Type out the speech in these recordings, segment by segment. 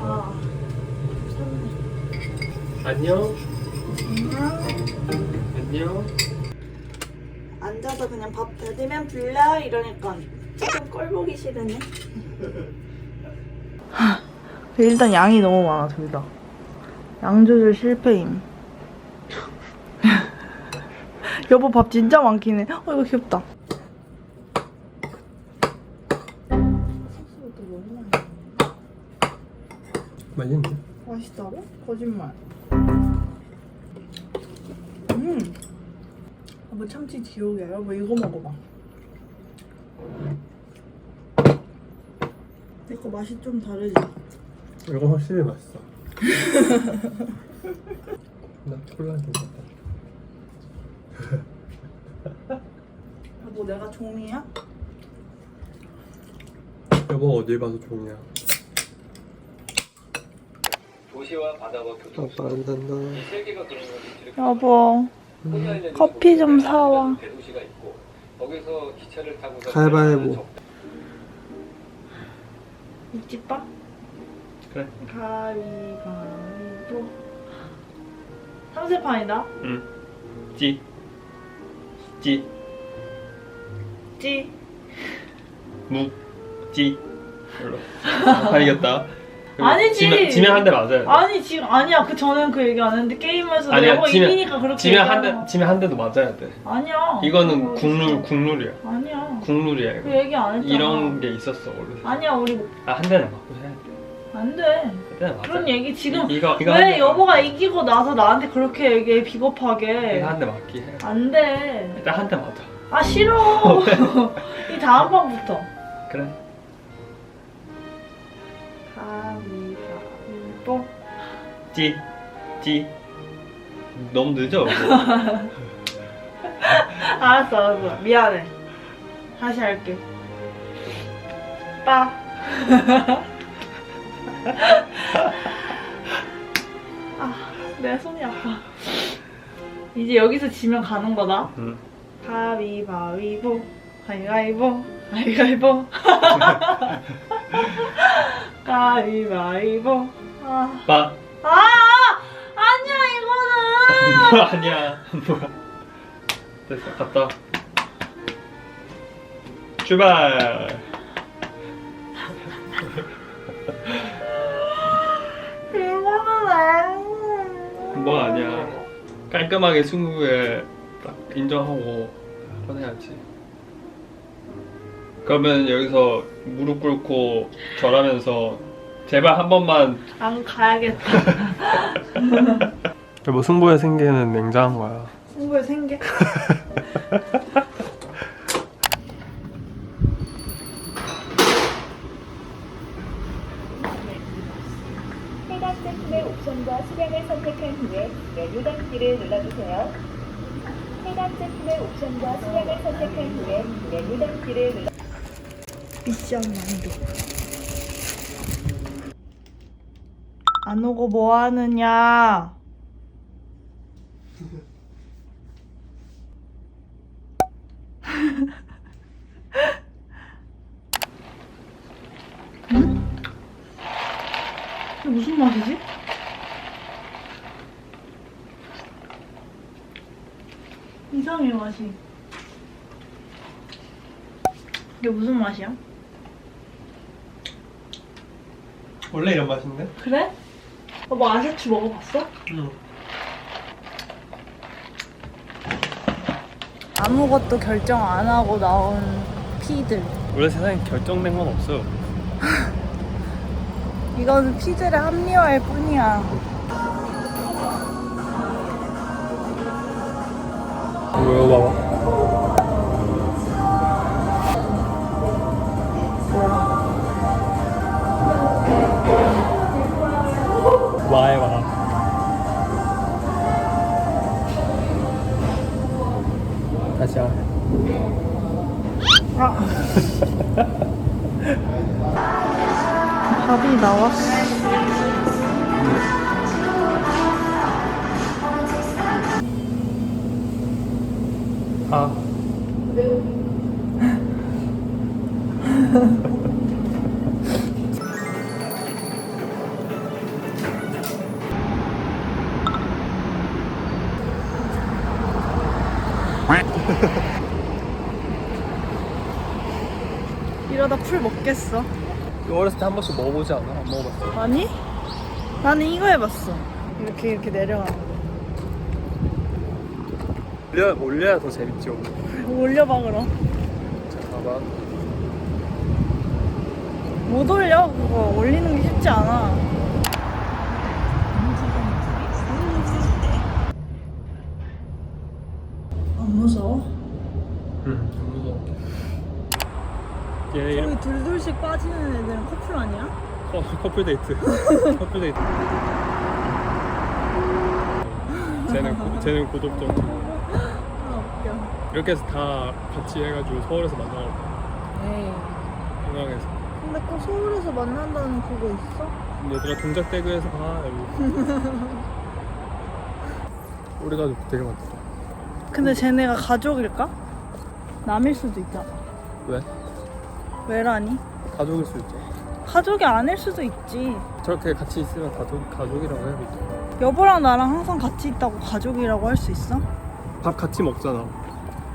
아, 샀네. 안녕. 안녕. 앉아서 그냥 밥 닫으면 불러 이러니까 조금 꼴보기 싫으네. 일단 양이 너무 많아 둘 다. 양 조절 실패임. 여보 밥 진짜 많긴 해. 어 이거 귀엽다. 맛있네. 맛있다고? 거짓말. 음. 뭐 참치 지옥이야. 여보 이거 먹어봐. 이거 맛이 좀 다르지? 이거 확실히 맛있어. 나 콜라 좀 갖다. 여보 내가 종이야? 여보 어딜 봐서 종이야. 도시와 바다와 교통 아빠 안 산다. 이세 개가 그러면 여보 음. 커피 좀 사와. 대도시가 있고 거기서 기차를 타고서 가위바위보. 묵집밥? 그래. 가위바위보. 삼세판이다. 응. 찌. 찌. 찌. 무. 찌. 별로. 다 이겼다. 아니지. 지면, 지면 한 대 맞아요. 아니 지금 아니야 그 저는 그 얘기 안 했는데 게임에서 아니야, 내가 지면- 이기니까 그렇게 지면 한 얘기하는 대, 지면 한 대도 맞아야 돼. 거. 아니야 이거는 그거 국룰. 국룰이야. 아니야 국룰이야, 그 이거. 얘기 안 했잖아 이런 게 있었어, 원래. 아니야 우리 아, 한 대는 맞고 해야 돼. 안돼 한 대는 맞아. 그런 얘기 지금 이- 이거, 이거 한 왜 대- 여보가 이기고 나서 나한테 그렇게 얘기해 비겁하게 이거 한 대 맞기 해. 안돼 일단 한 대 맞아. 아 싫어 이 다음 판부터 그래. 가위바위보 찌. 찌. 너무 늦어. 알았어 알았어 미안해 다시 할게 빠 아, 내 손이 아파. 이제 여기서 지면 가는 거다. 응. 가위바위보, 가위바위보, 가위바위보. 가위바위보. 아, 빠. 아, 아니야 이거는. 뭐 아니야. 뭐야. 됐어, 갔다. 와. 출발. 이거는 왜? 뭐 아니야. 깔끔하게 승부에 딱 인정하고 한번 해야지. 그러면 여기서 무릎 꿇고 절하면서 제발 한 번만. 안 가야겠다. 뭐 승부의 생계는 냉정한 거야. 승부에. 해당 옵션과 수량을 선택한 후에 메뉴 단기를 눌러주세요. 해당 제품의 옵션과 수량을 선택한 후에 메뉴 단기를 눌러 미션 완료. 안 오고 뭐 하느냐? 무슨 맛이지? 이상해 맛이. 이게 무슨 맛이야? 원래 이런 맛인데? 그래? 뭐 아세추 먹어봤어? 응. 아무것도 결정 안 하고 나온 피들. 원래 세상에 결정된 건 없어. 이건 피들의 합리화일 뿐이야. 이거 봐봐. 밥이 나왔어. 아. 이러다 풀 먹겠어. 어렸을 때 한 번씩 먹어보지 않아? 안 먹어봤어. 아니? 나는 이거 해봤어. 이렇게 이렇게 내려가는 거. 올려 올려야 더 재밌죠. 올려봐 그럼. 봐봐. 못 올려 그거 올리는 게 쉽지 않아. 안 무서워? 응. 무서워. 얘, 얘 여기 둘둘씩 빠지는 애들은 커플 아니야? 어, 커플 데이트. 커플 데이트. 쟤는 고, 쟤는 고독점. 아 웃겨. 이렇게 해서 다 같이 해가지고 서울에서 만나고 에이. 공항에서. 근데 꼭 서울에서 만난다는 그거 있어? 얘들아 동작대교에서 봐 여기. 우리 가족 되게 많다. 근데 쟤네가 가족일까? 남일 수도 있잖아. 왜? 왜라니? 가족일 수 있죠. 가족이 아닐 수도 있지. 저렇게 같이 있으면 가족 가족이라고 해야겠죠. 여보랑 나랑 항상 같이 있다고 가족이라고 할 수 있어? 밥 같이 먹잖아.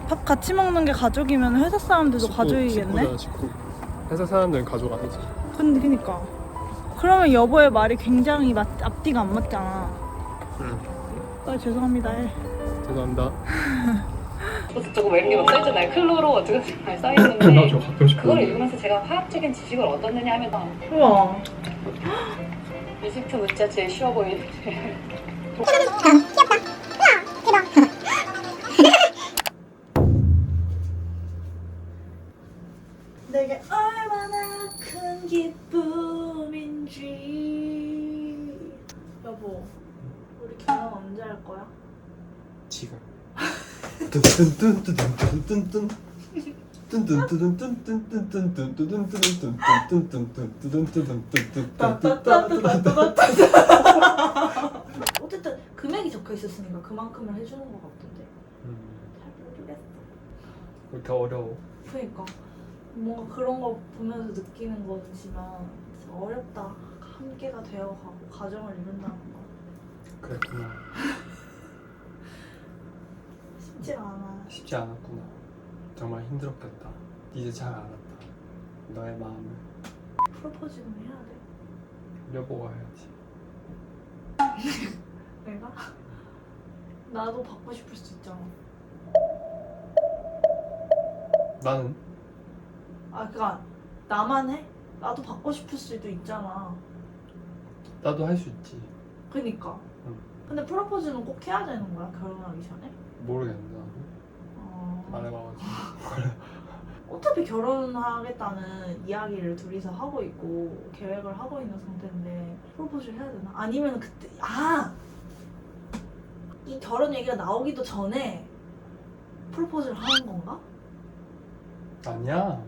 밥 같이 먹는 게 가족이면 회사 사람들도 식구, 가족이겠네? 식구잖아, 식구. 회사 사람들은 가족 아니지. 근데 그니까 그러면 여보의 말이 굉장히 맞, 앞뒤가 안 맞잖아 응. 아 죄송합니다 해. 죄송합니다. 저거 왜 이렇게 막 써있잖아요. 클로로 어쩌고 저쩌고 나저 써있는데 가끔 싶어. 그걸 읽으면서 제가 화학적인 지식을 얻었느냐 하면 우와 이집트 문자 제일 쉬워 보이는데 내게 얼마나 큰 기쁨인지 여보 우리 결혼 언제 할 거야? 지금. 뚠뚠뚠뚠뚠뚠뚠. 어쨌든 금액이 적혀 있었으니까 그만큼을 해주는 것 같던데. 음, 잘 모르겠어. 그렇게 어려워. 그러니까. 뭔가 그런 거 보면서 느끼는 거지만 어렵다. 함께가 되어가고 가정을 이룬다는 거. 그랬구나. 쉽지가 않아 쉽지 않았구나. 정말 힘들었겠다. 이제 잘 알았다. 너의 마음을 프로포즈는 해야 돼 여보가 해야지. 내가? 나도 받고 싶을 수 있잖아 나는 아 그니까 나만 해? 나도 받고 싶을 수도 있잖아 나도 할 수 있지. 그니까 응. 근데 프로포즈는 꼭 해야 되는 거야 결혼하기 전에? 모르겠는데 어... 안 해봐가지고. 어차피 결혼하겠다는 이야기를 둘이서 하고 있고 계획을 하고 있는 상태인데 프로포즈를 해야 되나? 아니면 그때 아! 이 결혼 얘기가 나오기도 전에 프로포즈를 하는 건가? 아니야.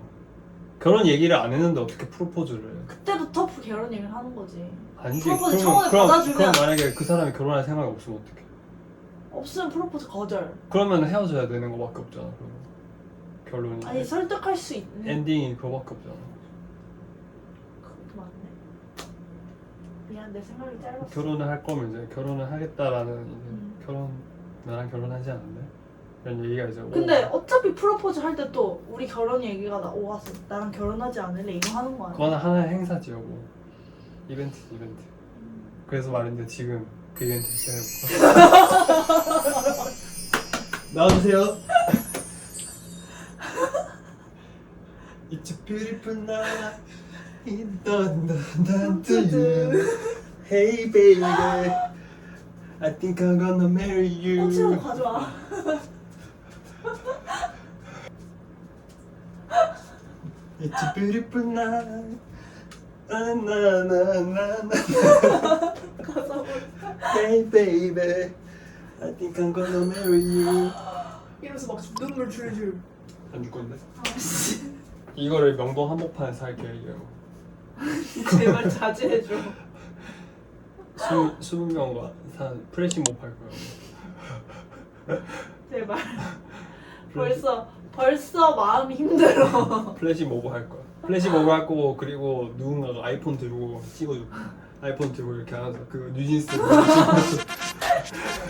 결혼 얘기를 안 했는데 어떻게 프로포즈를 해? 그때부터 결혼 얘기를 하는 거지 아니지. 프로포즈 처음에 그럼, 받아주면- 그럼 만약에 그 사람이 결혼할 생각이 없으면 어떡해? 없으면 프로포즈 거절 그러면 헤어져야 되는 거밖에 없잖아. 그러면. 결론이. 아니 설득할 수 있는 엔딩이 그거밖에 없잖아. 그것도 맞네 미안 내 생각이 짧았어 결혼을 할 거면 이제 결혼을 하겠다라는 이제 음. 결혼 나랑 결혼하지 않을래? 이런 얘기가 이제 근데 오고. 어차피 프로포즈 할 때 또 우리 결혼 얘기가 나 오왔어 나랑 결혼하지 않을래 이거 하는 거 아니야? 그건 하나의 행사지 여보. 이벤트 이벤트. 그래서 말인데 지금 그? 나와주세요. It's a beautiful night. Dun, dun, dun, to you. Hey baby, I think I'm gonna marry you. 꽃이라도 가져와 It's a beautiful night. Na na na na na. 가서 Hey baby, I think I'm gonna marry you. 이러면서 막 눈물 줄줄 안줄 건데? 아씨 이거를 명동 한복판에 살게 이거. 제발 자제해줘 수 수분 명과 산 프레시 못팔 거야. 제발 벌써 벌써 마음이 힘들어 플래시 모브 할 거야. 플래시 모브 할 거고 그리고 누군가가 아이폰 들고 찍어줘. 아이폰 들고 이렇게 하면서 그 뉴진스.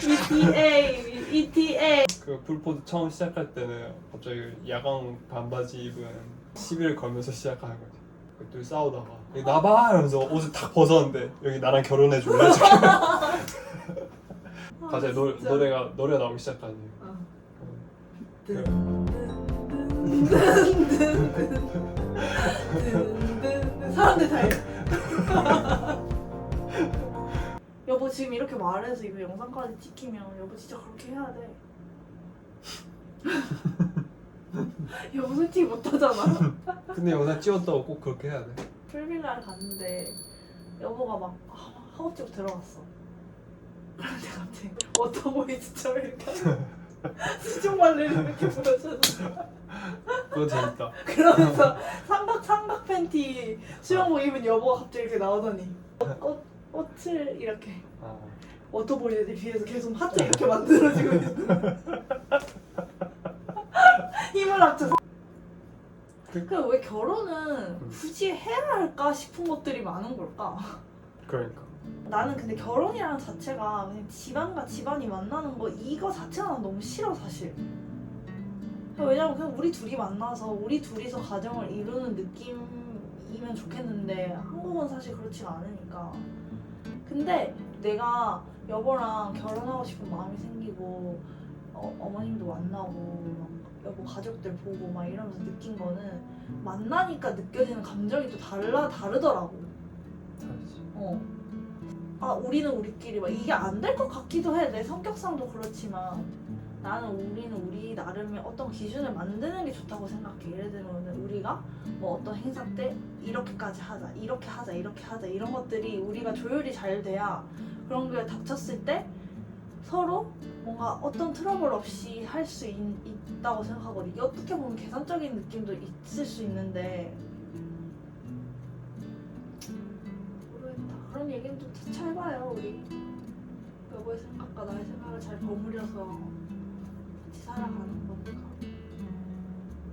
ETA ETA 그 풀포드 처음 시작할 때는 갑자기 야광 반바지 입은 시비를 걸면서 시작하는 거지. 그 둘이 싸우다가 나봐 이러면서 옷을 탁 벗었는데 여기 나랑 결혼해 줄래? 갑자기 노, 진짜. 노래가 노래 나오기 시작하지. 어. 그, 사람들 다 이래. 여보 지금 이렇게 말해서 이거 영상까지 찍히면 여보 진짜 그렇게 해야 돼. 여보 솔직히 못하잖아. 근데 영상 찍었다고 꼭 그렇게 해야 돼. 풀빌라를 갔는데 여보가 막 아, 허겁지겁 들어갔어. 그런데 갑자기 워터보이즈처럼 이렇게 수족말레를 이렇게 보여줘서 그거 재밌다. 그러면서 삼각 삼각 팬티 수영복 입은 여보가 갑자기 이렇게 나오더니 옷, 옷, 옷을 이렇게 아, 워터보이즈 뒤에서 계속 하트 이렇게 만들어지고 있어. 힘을 합쳐서. 그왜 결혼은 굳이 해야 할까 싶은 것들이 많은 걸까? 그러니까. 나는 근데 결혼이라는 자체가 그냥 집안과 집안이 만나는 거 이거 자체가 난 너무 싫어 사실. 왜냐면 그냥 우리 둘이 만나서 우리 둘이서 가정을 이루는 느낌이면 좋겠는데 한국은 사실 그렇지가 않으니까. 근데 내가 여보랑 결혼하고 싶은 마음이 생기고 어, 어머님도 만나고 막 여보 가족들 보고 막 이러면서 느낀 거는 만나니까 느껴지는 감정이 또 달라 다르더라고. 다르지. 어. 아 우리는 우리끼리 막 이게 안 될 것 같기도 해. 내 성격상도 그렇지만 나는 우리는 우리 나름의 어떤 기준을 만드는 게 좋다고 생각해. 예를 들면 우리가 뭐 어떤 행사 때 이렇게까지 하자, 이렇게 하자, 이렇게 하자 이런 것들이 우리가 조율이 잘 돼야 그런 게 닥쳤을 때 서로 뭔가 어떤 트러블 없이 할 수 있다고 생각하거든. 이게 어떻게 보면 계산적인 느낌도 있을 수 있는데 모르겠다. 그런 얘기는 좀 차차 해봐요 우리. 여보의 생각과 나의 생각을 잘 버무려서 같이 살아가는 거니까.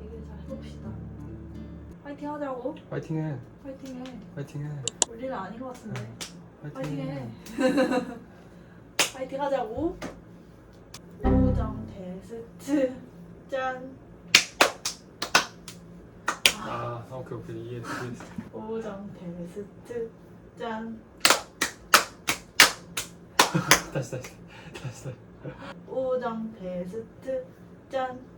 얘기를 잘 해봅시다. 파이팅 하자고. 파이팅해. 파이팅해. 파이팅해. 올 일은 아닌 것 같은데. 파이팅해. 파이팅 하자고. 우정 테스트 짠. 아, 오케이 오케이 이해 이해. 우정 테스트 짠. 다시 다시 다시 다시. 우정 테스트 짠. 아,